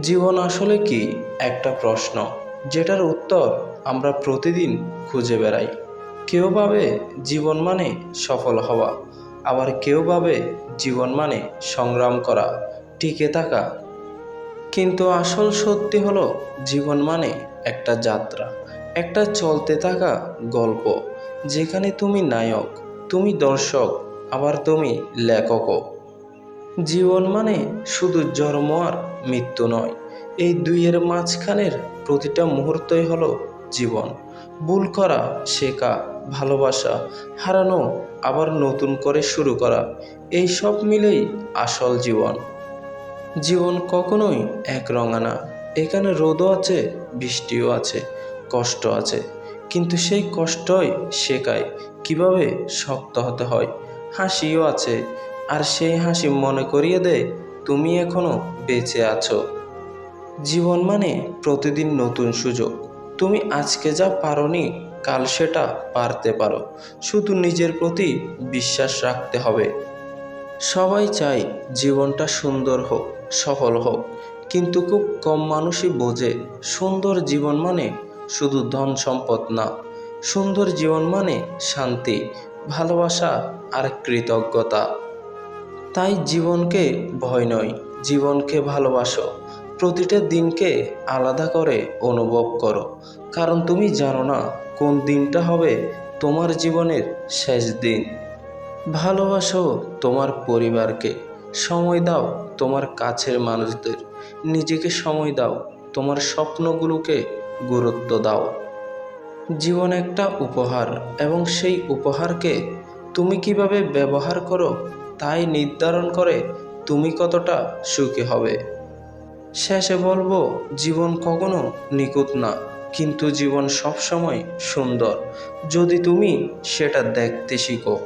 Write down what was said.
জীবন আসলে কি? একটা প্রশ্ন, যেটার উত্তর আমরা প্রতিদিন খুঁজে বেড়াই। কেউ ভাবে জীবন মানে সফল হওয়া, আবার কেউ ভাবে জীবন মানে সংগ্রাম করা, টিকে থাকা। কিন্তু আসল সত্যি হলো, জীবন মানে একটা যাত্রা, একটা চলতে থাকা গল্প, যেখানে তুমি নায়ক, তুমি দর্শক, আবার তুমি লেখকও। জীবন মানে শুধু জন্ম আর মৃত্যু নয়। এই দুইয়ের মাঝখানের প্রতিটা মুহূর্তই হলো জীবন। ভুল করা, শেখা, ভালোবাসা, হারানো, আবার নতুন করে শুরু করা, এই সব মিলেই আসল জীবন। জীবন কখনোই এক রঙা না। এখানে রোদও আছে, বৃষ্টিও আছে, কষ্ট আছে। কিন্তু সেই কষ্টই শেখায়। কীভাবে শক্ত হতে হয়? হাসিও আছে আর সেই হাসি মনে করিয়ে দেয় তুমি এখনও বেঁচে আছো। জীবন মানে প্রতিদিন নতুন সুযোগ। তুমি আজকে যা পারোনি, কাল সেটা পারতে পারো। শুধু নিজের প্রতি বিশ্বাস রাখতে হবে। সবাই চায় জীবনটা সুন্দর হোক, সফল হোক। কিন্তু খুব কম মানুষই বোঝে, সুন্দর জীবন মানে শুধু ধন সম্পদ না। সুন্দর জীবন মানে শান্তি, ভালোবাসা আর কৃতজ্ঞতা। তাই জীবনকে ভয় নয়, জীবনকে ভালোবাসো। প্রতিটা দিনকে আলাদা করে অনুভব করো। কারণ তুমি জানো না কোন দিনটা হবে তোমার জীবনের শেষ দিন। ভালোবাসো তোমার পরিবারকে, সময় দাও তোমার কাছের মানুষদের। নিজেকে সময় দাও, তোমার স্বপ্নগুলোকে গুরুত্ব দাও। জীবন একটা উপহার এবং সেই উপহারকে তুমি কীভাবে ব্যবহার করো তাই নির্ধারণ করে তুমি কতটা সুখী হবে। শেষে বলব, জীবন কখনো নিখুঁত না, কিন্তু জীবন সবসময় সুন্দর। যদি তুমি সেটা দেখতে শিখো।